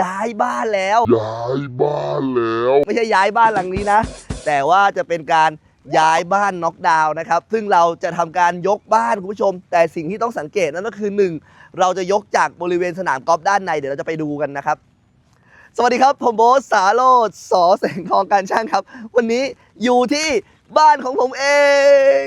ย้ายบ้านแล้ว ย้ายบ้านแล้ว ไม่ใช่ย้ายบ้านหลังนี้นะ แต่ว่าจะเป็นการย้ายบ้านน็อกดาวน์นะครับ ซึ่งเราจะทำการยกบ้านคุณผู้ชม แต่สิ่งที่ต้องสังเกตนั่นก็คือ 1 เราจะยกจากบริเวณสนามกอล์ฟด้านใน เดี๋ยวเราจะไปดูกันนะครับ สวัสดีครับ ผมโบทสาโรดสอแสงทองการช่างครับ วันนี้อยู่ที่บ้านของผมเอง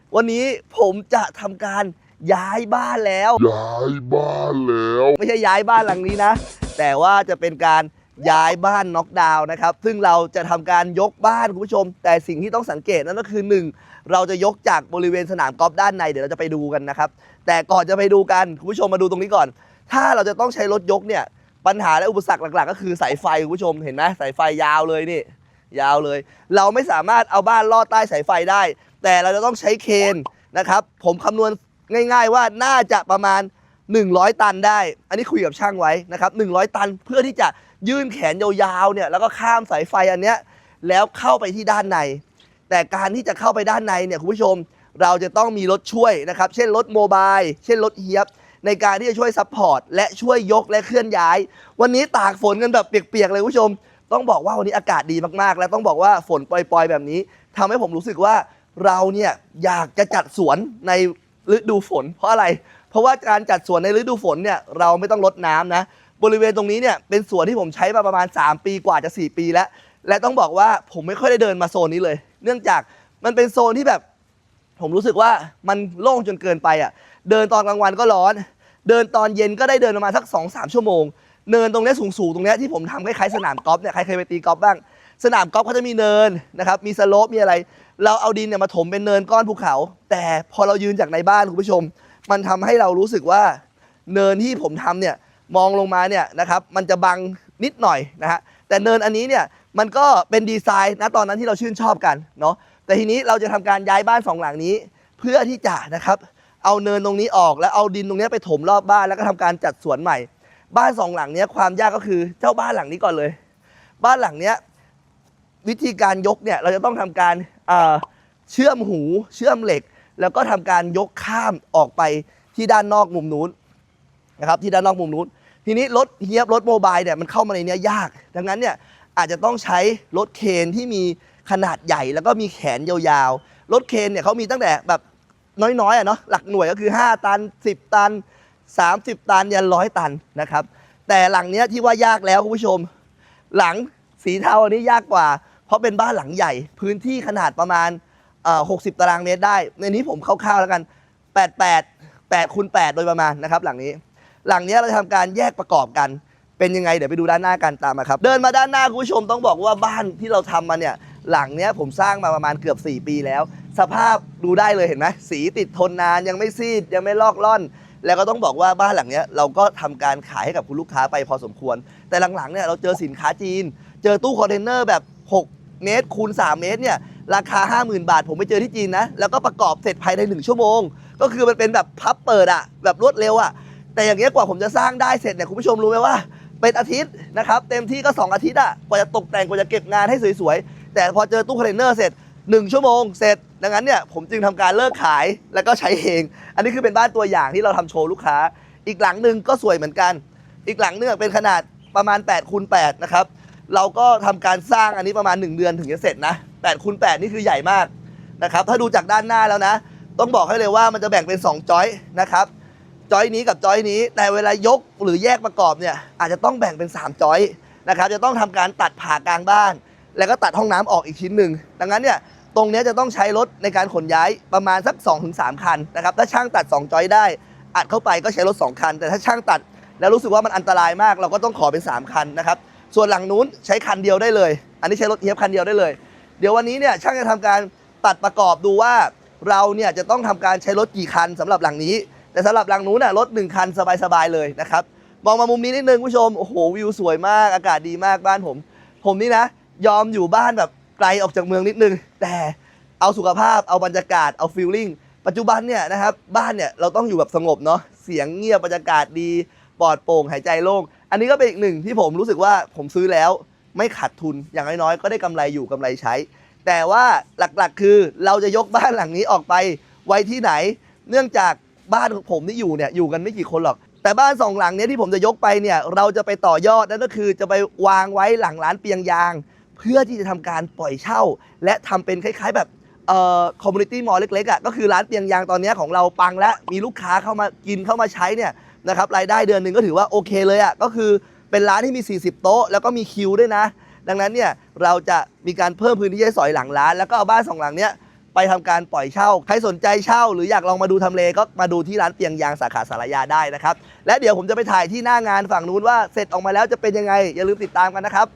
วันนี้ผมจะทำการย้ายบ้านแล้ว ย้ายบ้านแล้ว ไม่ใช่ย้ายบ้านหลังนี้นะ แต่ว่าจะเป็นการย้ายบ้านน็อกดาวน์นะครับ ซึ่งเราจะทำการยกบ้านคุณผู้ชม แต่สิ่งที่ต้องสังเกตนั่นก็คือ 1 เราจะยกจากบริเวณสนามกอล์ฟด้านในเดี๋ยวเราจะไปดูกันนะครับ แต่ก่อนจะไปดูกันคุณผู้ชมมาดูตรงนี้ก่อน ถ้าเราจะต้องใช้รถยกเนี่ยปัญหาและอุปสรรคหลัก ๆ ก็คือสายไฟคุณผู้ชมเห็นไหมสายไฟยาวเลยนี่ยาวเลย เราไม่สามารถเอาบ้านลอดใต้สายไฟได้ แต่เราจะต้องใช้เคนนะครับ ผมคำนวณง่าย ๆ ว่าน่าจะประมาณ 100 ตันได้ อันนี้คุยกับช่างไว้นะครับ100 ตันเพื่อที่จะยื่นแขนยาวๆเนี่ยแล้วก็ข้ามสายไฟอันเนี้ยแล้วเข้าไปที่ด้านใน แต่การที่จะเข้าไปด้านในเนี่ยคุณผู้ชมเราจะต้องมีรถช่วยนะครับ เช่นรถโมบาย เช่นรถเฮียบ ในการที่จะช่วยซัพพอร์ตและช่วยยกและเคลื่อนย้าย วันนี้ตากฝนกันแบบเปียกๆเลยคุณผู้ชม ต้องบอกว่าวันนี้อากาศดีมากๆ และต้องบอกว่าฝนปล่อยๆแบบนี้ทำให้ผมรู้สึกว่า เราเนี่ยอยากจะจัดสวนในฤดูฝน เพราะอะไร เพราะว่าการจัดสวนในฤดูฝนเนี่ยเราไม่ต้องรดน้ำนะ บริเวณตรงนี้เนี่ยเป็นสวนที่ผมใช้มาประมาณ 3 ปีกว่าจะ 4 ปีแล้ว และต้องบอกว่าผมไม่ค่อยได้เดินมาโซนนี้เลย เนื่องจากมันเป็นโซนที่แบบ ผมรู้สึกว่ามันโล่งจนเกินไปอะ เดินตอนกลางวันก็ร้อน เดินตอนเย็นก็ได้เดินประมาณสัก2อสชั่วโมง เนินตรงนี้สูงๆตรงนี้ที่ผมทำคล้ายๆสนามกอล์ฟเนี่ยใครเคยไปตีกอล์ฟบ้าง สนามกอล์ฟเขาจะมีเนินนะครับมีสโลปมีอะไร เราเอาดินเนี่ยมาถมเป็นเนินก้อนภูเขา แต่พอเรายืนจากในบ้านคุณผู้ชม มันทำให้เรารู้สึกว่าเนินที่ผมทำเนี่ยมองลงมาเนี่ยนะครับมันจะบังนิดหน่อยนะฮะแต่เนินอันนี้เนี่ยมันก็เป็นดีไซน์นะตอนนั้นที่เราชื่นชอบกันเนาะแต่ทีนี้เราจะทำการย้ายบ้านสองหลังนี้ เพื่อที่จะนะครับเอาเนินตรงนี้ออกแล้วเอาดินตรงนี้ไปถมรอบบ้านแล้วก็ทำการจัดสวนใหม่ บ้านสองหลังเนี้ยความยากก็คือเจ้าบ้านหลังนี้ก่อนเลย บ้านหลังเนี้ยวิธีการยกเนี่ยเราจะต้องทำการเชื่อมหูเชื่อมเหล็ก แล้วก็ทำการยกข้ามออกไปที่ด้านนอกมุมนู้นนะครับที่ด้านนอกมุมนู้น ทีนี้รถเฮียบรถโมบายเนี่ยมันเข้ามาในเนี้ยยาก ดังนั้นเนี่ยอาจจะต้องใช้รถเคนที่มีขนาดใหญ่ แล้วก็มีแขนยาวๆรถเคนเนี่ยเขามีตั้งแต่แบบน้อยๆอะเนาะหลักหน่วยก็คือ 5 ตัน 10 ตัน 30 ตันยันร้อยตันนะครับ แต่หลังเนี้ยที่ว่ายากแล้วคุณผู้ชม หลังสีเทาอันนี้ยากกว่า เพราะเป็นบ้านหลังใหญ่ พื้นที่ขนาดประมาณเอ่อ60ตารางเมตรได้ ในนี้ผมคร่าวๆแล้วกัน88 8คูณ8โดยประมาณนะครับหลังนี้ หลังเนี้ยเราจะทำการแยกประกอบกัน เป็นยังไงเดี๋ยวไปดูด้านหน้ากันตามมาครับ เดินมาด้านหน้าคุณผู้ชมต้องบอกว่าบ้านที่เราทำมาเนี่ยหลังเนี้ยผมสร้างมาประมาณเกือบ 4 ปีแล้ว สภาพดูได้เลยเห็นไหมสีติดทนนานยังไม่ซีดยังไม่ลอกล่อน แล้วก็ต้องบอกว่าบ้านหลังเนี้ยเราก็ทำการขายให้กับคุณลูกค้าไปพอสมควร แต่หลังๆเนี่ยเราเจอสินค้าจีน เจอตู้คอนเทนเนอร์แบบ 6 เมตรคูณ 3 เมตรเนี่ยราคา 50,000 บาท ผมไปเจอที่จีนนะ แล้วก็ประกอบเสร็จภายใน 1 ชั่วโมง ก็คือมันเป็นแบบพับเปิดอะแบบรวดเร็วอะแต่อย่างเงี้ยกว่าผมจะสร้างได้เสร็จเนี่ยคุณผู้ชมรู้ไหมว่า เป็นอาทิตย์นะครับเต็มที่ก็ 2 อาทิตย์อะกว่าจะตกแต่งกว่าจะเก็บงานให้สวยๆแต่พอเจอตู้คอนเทนเนอร์เสร็จ 1 ชั่วโมงเสร็จ ดังนั้นเนี่ยผมจึงทำการเลิกขายแล้วก็ใช้เอง อันนี้คือเป็นบ้านตัวอย่างที่เราทำโชว์ลูกค้า อีกหลังหนึ่งก็สวยเหมือนกัน อีกหลังนึงเป็นขนาดประมาณ8คูณ8นะครับ เราก็ทำการสร้างอันนี้ประมาณ 1 เดือนถึงจะเสร็จนะ8คูณ8นี่คือใหญ่มากนะครับ ถ้าดูจากด้านหน้าแล้วนะ ต้องบอกให้เลยว่ามันจะแบ่งเป็น 2 จอยนะครับ จอยนี้กับจอยนี้แต่เวลายกหรือแยกประกอบเนี่ยอาจจะต้องแบ่งเป็น 3 จอยนะครับ จะต้องทำการตัดผ่ากลางบ้าน แล้วก็ตัดห้องน้ำออกอีกชิ้นหนึ่งดังนั้นเนี่ยตรงนี้จะต้องใช้รถในการขนย้ายประมาณสัก 2-3 คันนะครับถ้าช่างตัด 2 จอยได้ อัดเข้าไปก็ใช้รถ 2 คัน แต่ถ้าช่างตัดแล้วรู้สึกว่ามันอันตรายมาก เราก็ต้องขอเป็น 3 คันนะครับส่วนหลังนู้นใช้คันเดียวได้เลย อันนี้ใช้รถเฮียบคันเดียวได้เลย เดี๋ยววันนี้เนี่ยช่างจะทำการตัดประกอบดูว่าเราเนี่ยจะต้องทำการใช้รถกี่คันสำหรับหลังนี้ แต่สำหรับหลังนู้นน่ะรถหนึ่งคันสบายๆเลยนะครับมองมามุมนี้นิดนึงผู้ชมโอ้โหวิวสวยมากอากาศดีมากบ้านผม ผมนี่นะ ยอมอยู่บ้านแบบไกลออกจากเมืองนิดนึง แต่เอาสุขภาพเอาบรรยากาศเอาฟีลลิ่งปัจจุบันเนี่ยนะครับบ้านเนี่ยเราต้องอยู่แบบสงบเนาะเสียงเงียบบรรยากาศดีปลอดโปร่งหายใจโล่งอันนี้ก็เป็นอีกหนึ่งที่ผมรู้สึกว่าผมซื้อแล้วไม่ขาดทุนอย่างน้อยๆก็ได้กำไรอยู่กำไรใช้ แต่ว่าหลักๆคือเราจะยกบ้านหลังนี้ออกไปไว้ที่ไหน เนื่องจากบ้านของผมที่อยู่เนี่ยอยู่กันไม่กี่คนหรอก แต่บ้านสองหลังนี้ที่ผมจะยกไปเนี่ยเราจะไปต่อยอดนั่นก็คือจะไปวางไว้หลังร้านเปียงยาง เพื่อที่จะทำการปล่อยเช่า และทำเป็นคล้าย ๆ แบบเอ่อคอมมูนิตี้มอลเล็กๆอะก็คือร้านเปียงยางตอนนี้ของเราปังและมีลูกค้าเข้ามากินเข้ามาใช้เนี่ยนะครับรายได้เดือนหนึ่งก็ถือว่าโอเคเลยอะก็คือเป็นร้านที่มี 40 โต๊ะ แล้วก็มีคิวด้วยนะ ดังนั้นเนี่ยเราจะมีการเพิ่มพื้นที่ให้สอยหลังร้าน แล้วก็เอาบ้านสองหลังเนี้ยไปทำการปล่อยเช่า ใครสนใจเช่า หรืออยากลองมาดูทำเลก็มาดูที่ร้านเปียงยางสาขาสารยาได้นะครับ และเดี๋ยวผมจะไปถ่ายที่หน้างานฝั่งนู้นว่าเสร็จออกมาแล้วจะเป็นยังไงอย่าลืมติดตามกันนะครับ